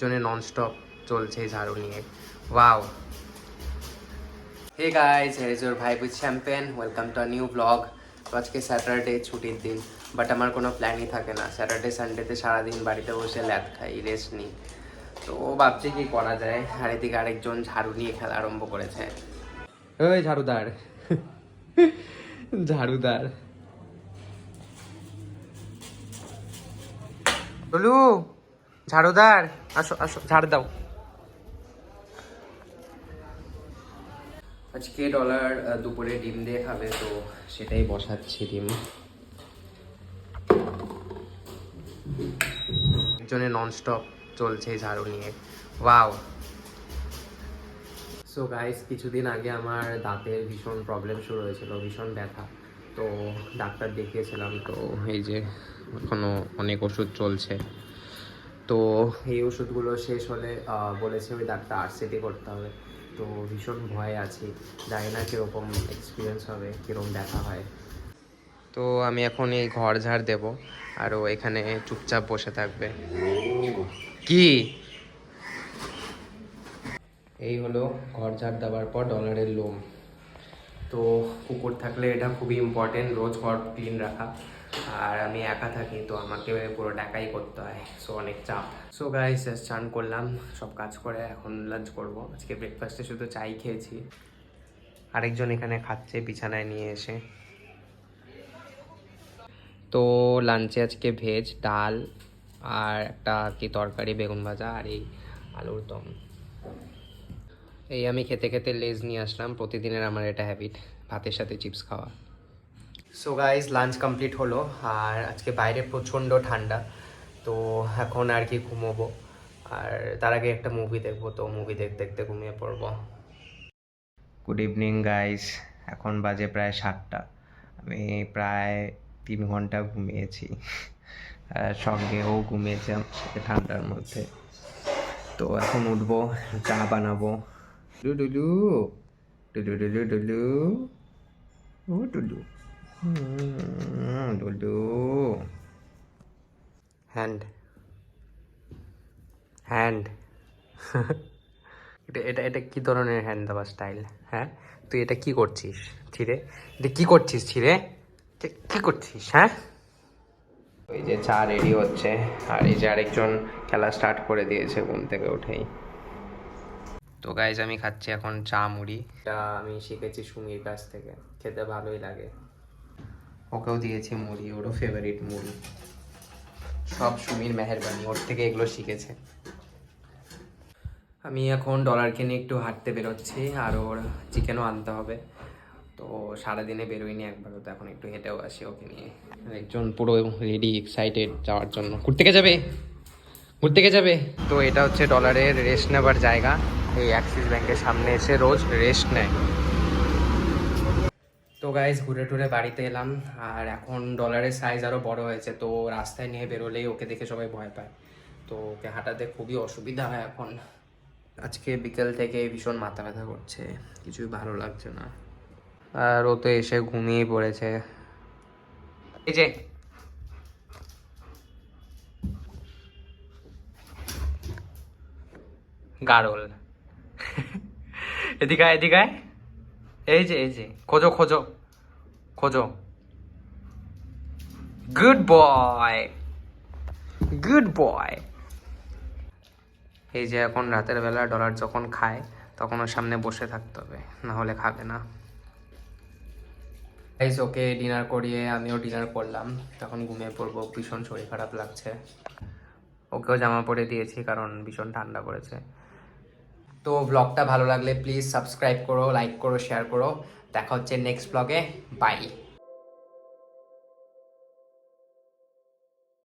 আরেকজনের ননস্টপ চলছে ঝাড়ু নিয়ে। ওয়াও হে গাইজ ইউর ভাই with champion welcome to new vlog তো আজকে স্যাটারডে ছুটির দিন বাট আমার কোনো প্ল্যানই থাকে না। স্যাটারডে সানডেতে সারাদিন বাড়িতে বসে ল্যাদ খাই রেস্ট নিই। তো ভাবছি কি করা যায়? আর এদিকে আরেকজন ঝাড়ু নিয়ে খেলা আরম্ভ করেছে। ওই ঝাড়ুদার। ঝাড়ুদার। বলু ঝাড়ুদার আসো আসো ঝাড় দাও। আজকে ডলার দুপুরে ডিম দিয়ে খাবে তো সেটাই বসাচ্ছি ডিম। একজনের ননস্টপ চলছে ঝাড়ু নিয়ে। ওয়াও সো গাইস কিছুদিন আগে আমার দাঁতের ভীষণ প্রবলেম শুরু হয়েছিল ভীষণ ব্যথা। তো ডাক্তার দেখিয়েছিলাম তো এই যে এখনও অনেক ওষুধ চলছে। তো এই ওষুধগুলো শেষ হলে বলেছে ওই ডাক্তার আরসিটি করতে হবে। তো ভীষণ ভয়ে আছি। জানি না কীরকম এক্সপিরিয়েন্স হবে, কীরকম দেখা হয়। তো আমি এখন এই ঘর ঝাড় দেবো, আর ও এখানে চুপচাপ বসে থাকবে। কি? এই হলো ঘর ঝাড় দেওয়ার পর ডলারের লোম তো কুকুর থাকলে এটা খুবই ইম্পর্টেন্ট রোজ ঘর ক্লিন রাখা। আর আমি একা থাকি, তো আমাকে পুরো ডাকাই করতে হয় সো অনেক চাপ। সো গাইস চান করলাম, সব কাজ করে এখন লাঞ্চ করব। আজকে ব্রেকফাস্টে শুধু চাই খেয়েছি। আরেকজন এখানে খাচ্ছে, বিছানায় নিয়ে এসে। তো লাঞ্চে আজকে ভেজ ডাল আর একটা কি তরকারি, বেগুন ভাজা আর এই আলুর দম। এই আমি খেতে খেতে লেজ নিয়ে আসলাম, প্রতিদিনের আমার এটা হ্যাবিট ভাতের সাথে চিপস খাওয়া। সো গাইজ লাঞ্চ কমপ্লিট হলো, আর আজকে বাইরে প্রচণ্ড ঠান্ডা, তো এখন আর কি ঘুমোবো। আর তার আগে একটা মুভি দেখব, তো মুভি দেখতে দেখতে ঘুমিয়ে পড়ব। গুড ইভিনিং গাইস এখন বাজে প্রায় সাতটা। আমি প্রায় তিন ঘণ্টা ঘুমিয়েছি। আর সঙ্গে ও ঘুমিয়েছে আমার সাথে ঠান্ডার মধ্যে। তো এখন উঠবো, চা বানাবো। ডুডুলু ডুডু ডুডু ডুলু ডুলু ও ডুডু। ডুডু হ্যান্ড হ্যান্ড এটা এটা এটা কি ধরনের হ্যান্ড দেওয়া স্টাইল হ্যাঁ? তুই এটা কি করছিস? ছিঁড়ে? এটা কি করছিস, ছিঁড়ে? কি করছিস হ্যাঁ? ওই যে চা রেডি হচ্ছে, আর এই যে আরেকজন খেলা স্টার্ট করে দিয়েছে ঘুম থেকে উঠেই। তো গাইজ আমি খাচ্ছি এখন চা মুড়ি। এটা আমি শিখেছি সুমির কাছ থেকে, খেতে ভালোই লাগে। ওকেও দিয়েছি মুড়ি, ওরও ফেভারিট মুড়ি। সব সুমির মেহেরবানি, ওর থেকে এগুলো শিখেছে। আমি এখন ডলারকে নিয়ে একটু হাঁটতে বেরোচ্ছি, আর ওর চিকেনও আনতে হবে। তো সারাদিনে বেরোইনি একবারও, তো এখন একটু হেঁটেও আসি ওকে নিয়ে। একজন পুরো রেডি এক্সাইটেড যাওয়ার জন্য। ঘুরতে গে যাবে? ঘুরতে গে যাবে? তো এটা হচ্ছে ডলারের রেস্ট নেবার জায়গা। এই অ্যাক্সিস ব্যাংকের সামনে এসে রোজ রেস্ট নেয়। তো গাইজ ঘুরে টুরে বাড়িতে এলাম। আর এখন ডলারের সাইজ আরও বড় হয়েছে তো রাস্তায় নিয়ে বেরোলেই ওকে দেখে সবাই ভয় পায়। তো ওকে হাঁটাতে খুবই অসুবিধা হয় এখন। আজকে বিকেল থেকে ভীষণ মাথা ব্যথা করছে কিছুই ভালো লাগছে না। আর ও তো এসে ঘুমিয়ে পড়েছে। এই যে। গারল। এদিকে আয়, এদিকে আয়। এই যে এই যে, খোঁজো খোঁজো খোঁজো। Good boy. Good boy. এই যে এখন রাতের বেলা ডলার যখন খায়, তখন ওর সামনে বসে থাকতে হবে, না হলে খাবে না। গাইস ওকে ডিনার করিয়ে আমিও ডিনার করলাম তখন ঘুমিয়ে পড়ব, ভীষণ শরীর খারাপ লাগছে। ওকেও জামা পরে দিয়েছি, কারণ ভীষণ ঠান্ডা পড়েছে। তো ব্লগটা ভালো লাগলে প্লিজ সাবস্ক্রাইব করো লাইক করো শেয়ার করো। দেখা হচ্ছে নেক্সট ব্লগে বাই